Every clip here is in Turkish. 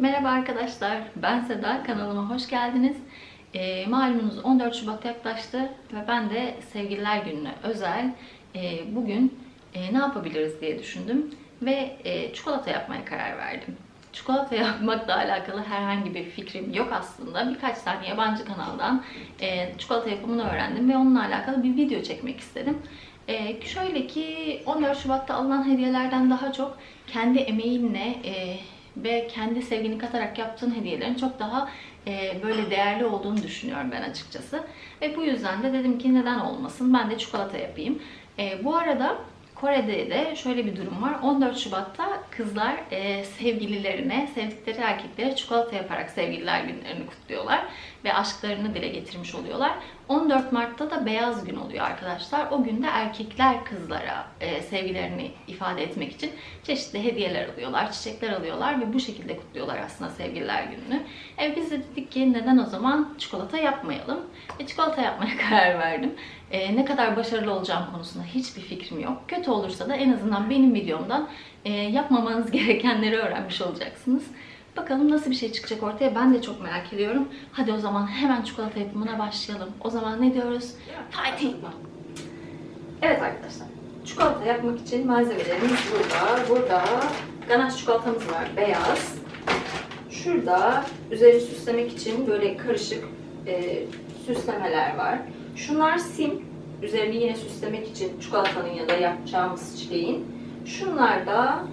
Merhaba arkadaşlar, ben Seda. Kanalıma hoş geldiniz. Ee, malumunuz 14 Şubat yaklaştı ve ben de Sevgililer Günü'ne özel e, bugün e, ne yapabiliriz diye düşündüm ve e, çikolata yapmaya karar verdim. Çikolata yapmakla alakalı herhangi bir fikrim yok aslında. Birkaç tane yabancı kanaldan e, çikolata yapımını öğrendim ve onunla alakalı bir video çekmek istedim. E, şöyle ki 14 Şubat'ta alınan hediyelerden daha çok kendi emeğinle e, ve kendi sevgini katarak yaptığın hediyelerin çok daha e, böyle değerli olduğunu düşünüyorum ben açıkçası. Ve bu yüzden de dedim ki neden olmasın ben de çikolata yapayım. E, bu arada Kore'de de şöyle bir durum var. 14 Şubat'ta kızlar e, sevgililerine, sevdikleri erkeklere çikolata yaparak sevgililer günlerini kutluyorlar ve aşklarını dile getirmiş oluyorlar. 14 Mart'ta da beyaz gün oluyor arkadaşlar. O günde erkekler kızlara e, sevgilerini ifade etmek için çeşitli hediyeler alıyorlar, çiçekler alıyorlar ve bu şekilde kutluyorlar aslında sevgililer gününü. E, biz de dedik ki neden o zaman çikolata yapmayalım? Ve çikolata yapmaya karar verdim. E, ne kadar başarılı olacağım konusunda hiçbir fikrim yok. Kötü olursa da en azından benim videomdan e, yapmamanız gerekenleri öğrenmiş olacaksınız. Bakalım nasıl bir şey çıkacak ortaya ben de çok merak ediyorum. Hadi o zaman hemen çikolata yapımına başlayalım. O zaman ne diyoruz? Fighting! Evet arkadaşlar. Çikolata yapmak için malzemelerimiz burada. Burada ganache çikolatamız var. Beyaz. Şurada üzerini süslemek için böyle karışık e, süslemeler var. Şunlar sim. Üzerini yine süslemek için çikolatanın ya da yapacağımız çileğin. Şunlar da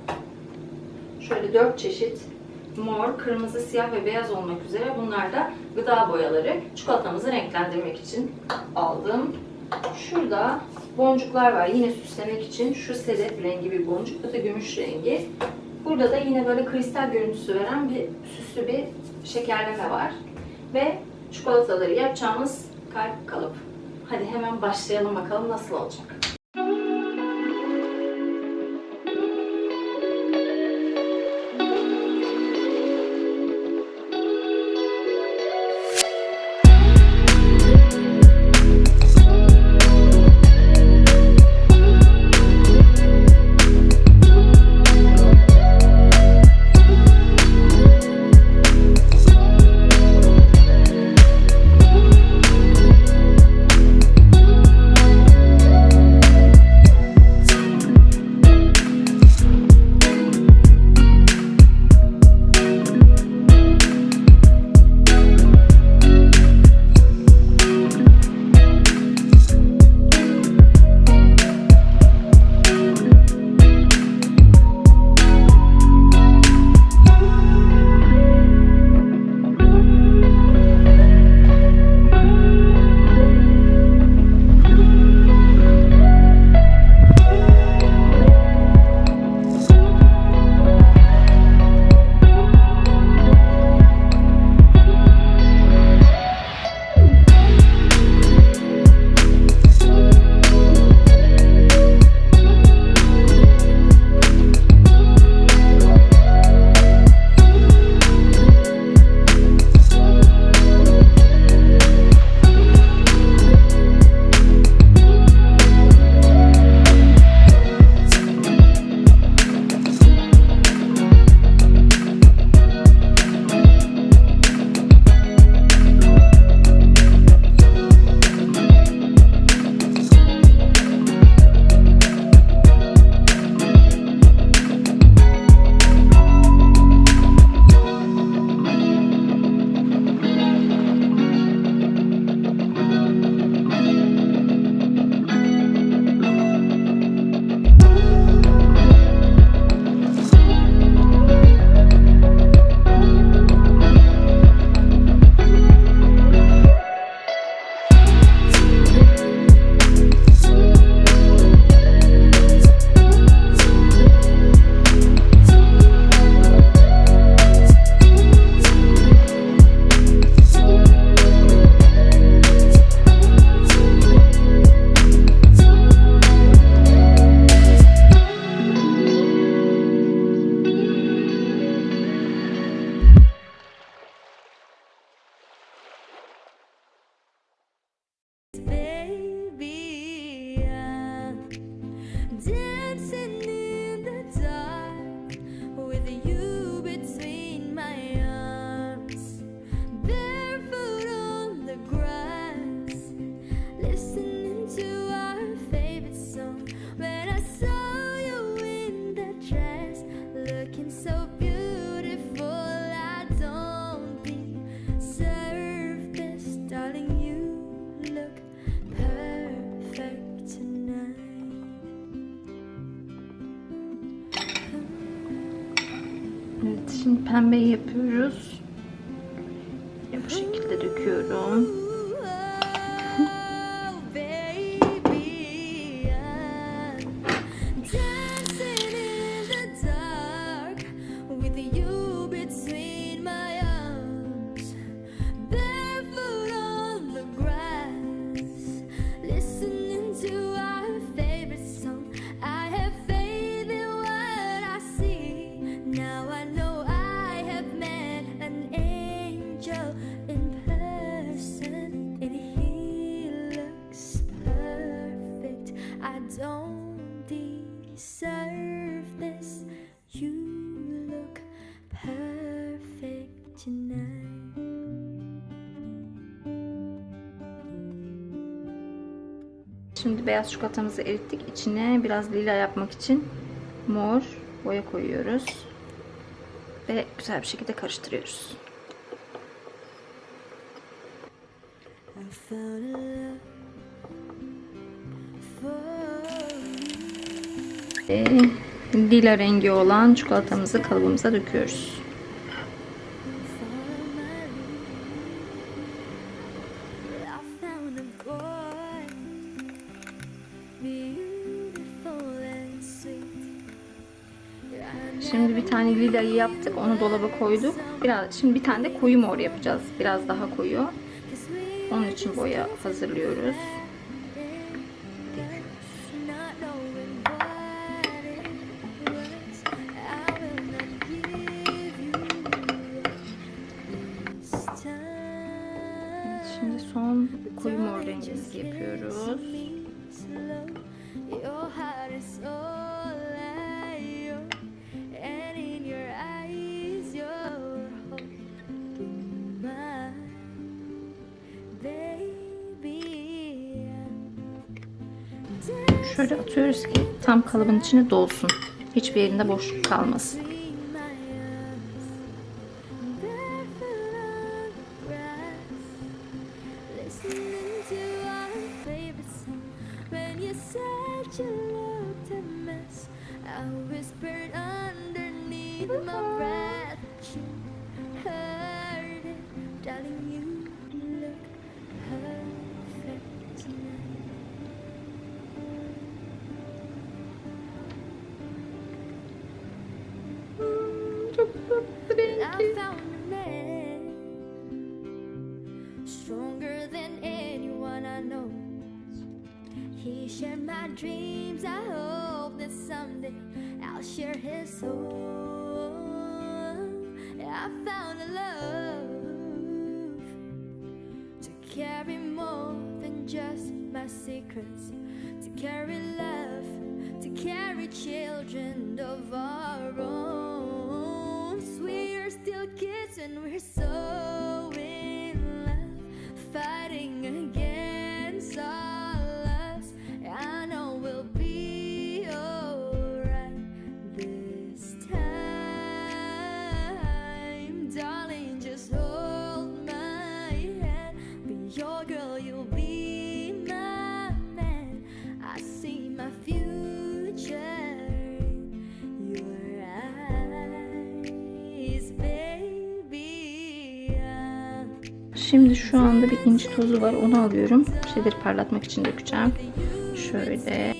şöyle dört çeşit mor, kırmızı, siyah ve beyaz olmak üzere bunlar da gıda boyaları çikolatamızı renklendirmek için aldım. Şurada boncuklar var yine süslemek için. Şu sedef rengi bir boncuk, bu da gümüş rengi. Burada da yine böyle kristal görüntüsü veren bir süslü bir şekerleme var. Ve çikolataları yapacağımız kalp kalıp. Hadi hemen başlayalım bakalım nasıl olacak. Şimdi pembeyi yapıyoruz. Ve bu şekilde döküyorum. beyaz çikolatamızı erittik. İçine biraz lila yapmak için mor boya koyuyoruz. Ve güzel bir şekilde karıştırıyoruz. Ve lila rengi olan çikolatamızı kalıbımıza döküyoruz. tane lilayı yaptık. Onu dolaba koyduk. Biraz, şimdi bir tane de koyu mor yapacağız. Biraz daha koyu. Onun için boya hazırlıyoruz. Şöyle atıyoruz ki tam kalıbın içine dolsun. Hiçbir yerinde boşluk kalmasın. Share my dreams. I hope that someday I'll share his soul. I found a love to carry more than just my secrets, to carry love, to carry children. Şimdi şu anda bir inci tozu var. Onu alıyorum. Şeyleri parlatmak için dökeceğim. Şöyle.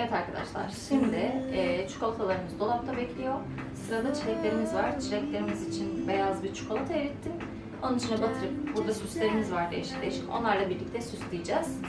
Evet arkadaşlar şimdi e, çikolatalarımız dolapta bekliyor. Sırada çileklerimiz var. Çileklerimiz için beyaz bir çikolata erittim. Onun içine batırıp burada süslerimiz var değişik değişik. Onlarla birlikte süsleyeceğiz.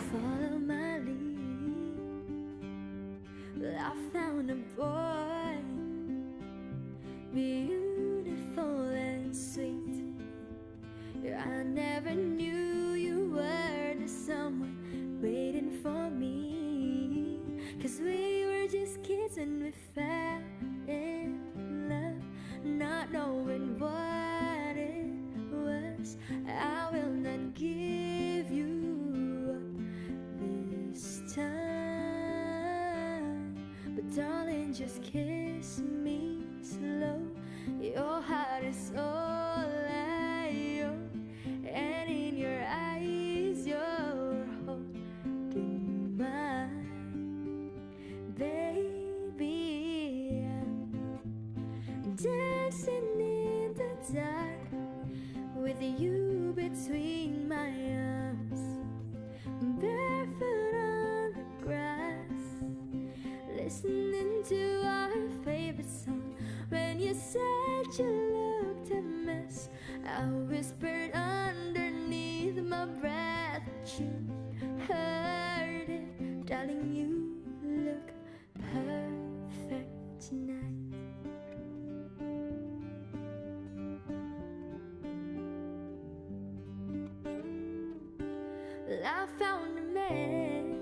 I found a man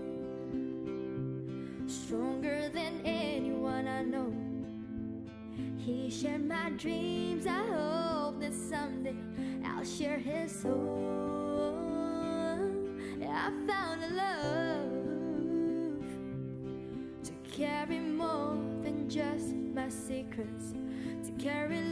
stronger than anyone I know. He shared my dreams. I hope that someday I'll share his soul. I found a love to carry more than just my secrets, to carry.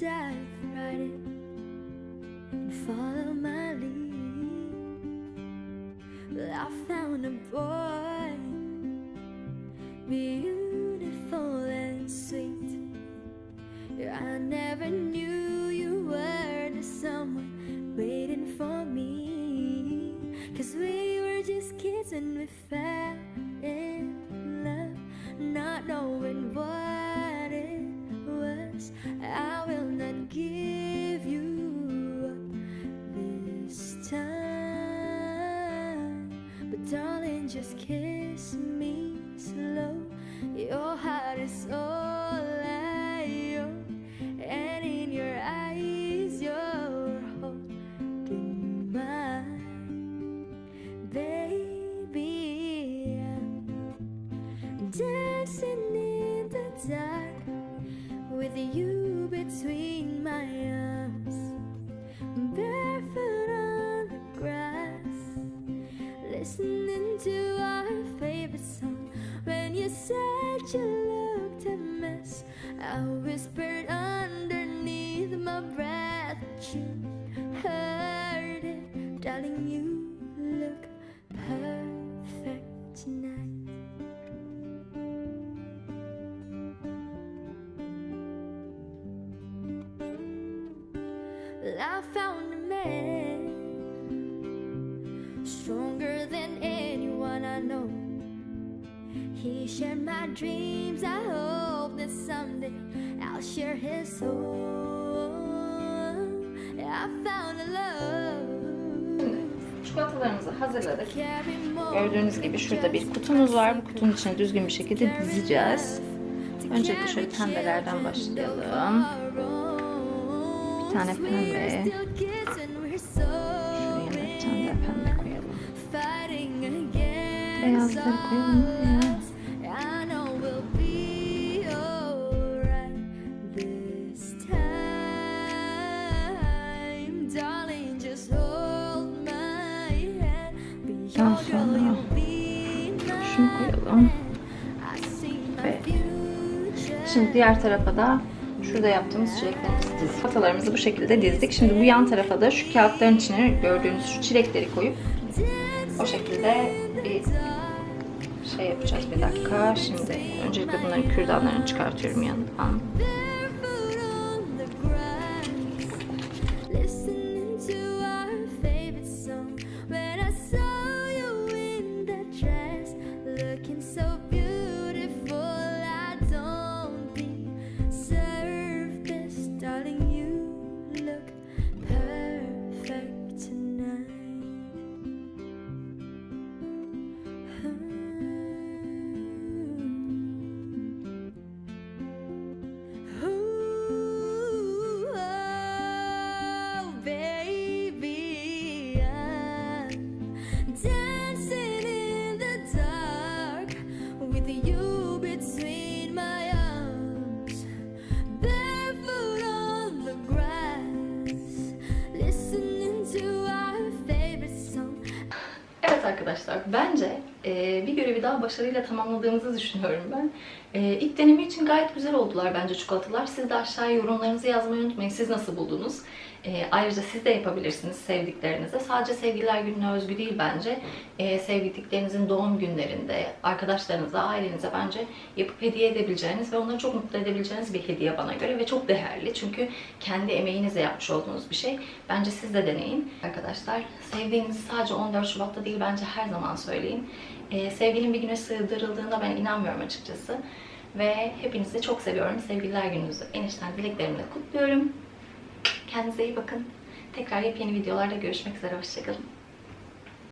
words I've and follow my lead. Well, I found a boy, beautiful and sweet. Yeah, I never knew you were the someone waiting for me. Cause we were just kids and we fell. Well, I found a man stronger than anyone I know. He shared my dreams. I hope that someday I'll share his soul. I found a love. Çikolatalarımızı hazırladık. Gördüğünüz gibi şurada bir kutumuz var. Bu kutunun içine düzgün bir şekilde dizeceğiz. Öncelikle şöyle pembelerden başlayalım. Tane pembe. Şuraya bir tane pembe koyalım. Beyazları koyalım buraya. Daha sonra koyalım. Ve Şimdi diğer tarafa da şurada yaptığımız çileklerimizi dizdik. Çikolatalarımızı bu şekilde dizdik. Şimdi bu yan tarafa da şu kağıtların içine gördüğünüz şu çilekleri koyup o şekilde bir şey yapacağız. Bir dakika. Şimdi öncelikle bunların kürdanlarını çıkartıyorum yanından. Bir daha başarıyla tamamladığımızı düşünüyorum ben. E, ilk deneme için gayet güzel oldular bence çikolatalar. Siz de aşağıya yorumlarınızı yazmayı unutmayın. Siz nasıl buldunuz? E, ayrıca siz de yapabilirsiniz sevdiklerinize. Sadece sevgililer gününe özgü değil bence. E, sevdiklerinizin doğum günlerinde, arkadaşlarınıza, ailenize bence yapıp hediye edebileceğiniz ve onları çok mutlu edebileceğiniz bir hediye bana göre ve çok değerli. Çünkü kendi emeğinizle yapmış olduğunuz bir şey. Bence siz de deneyin. Arkadaşlar sevdiğinizi sadece 14 Şubat'ta değil bence her zaman söyleyin. Ee, sevginin bir güne sığdırıldığında ben inanmıyorum açıkçası. Ve hepinizi çok seviyorum. Sevgililer gününüzü en içten dileklerimle kutluyorum. Kendinize iyi bakın. Tekrar yepyeni videolarda görüşmek üzere. Hoşçakalın.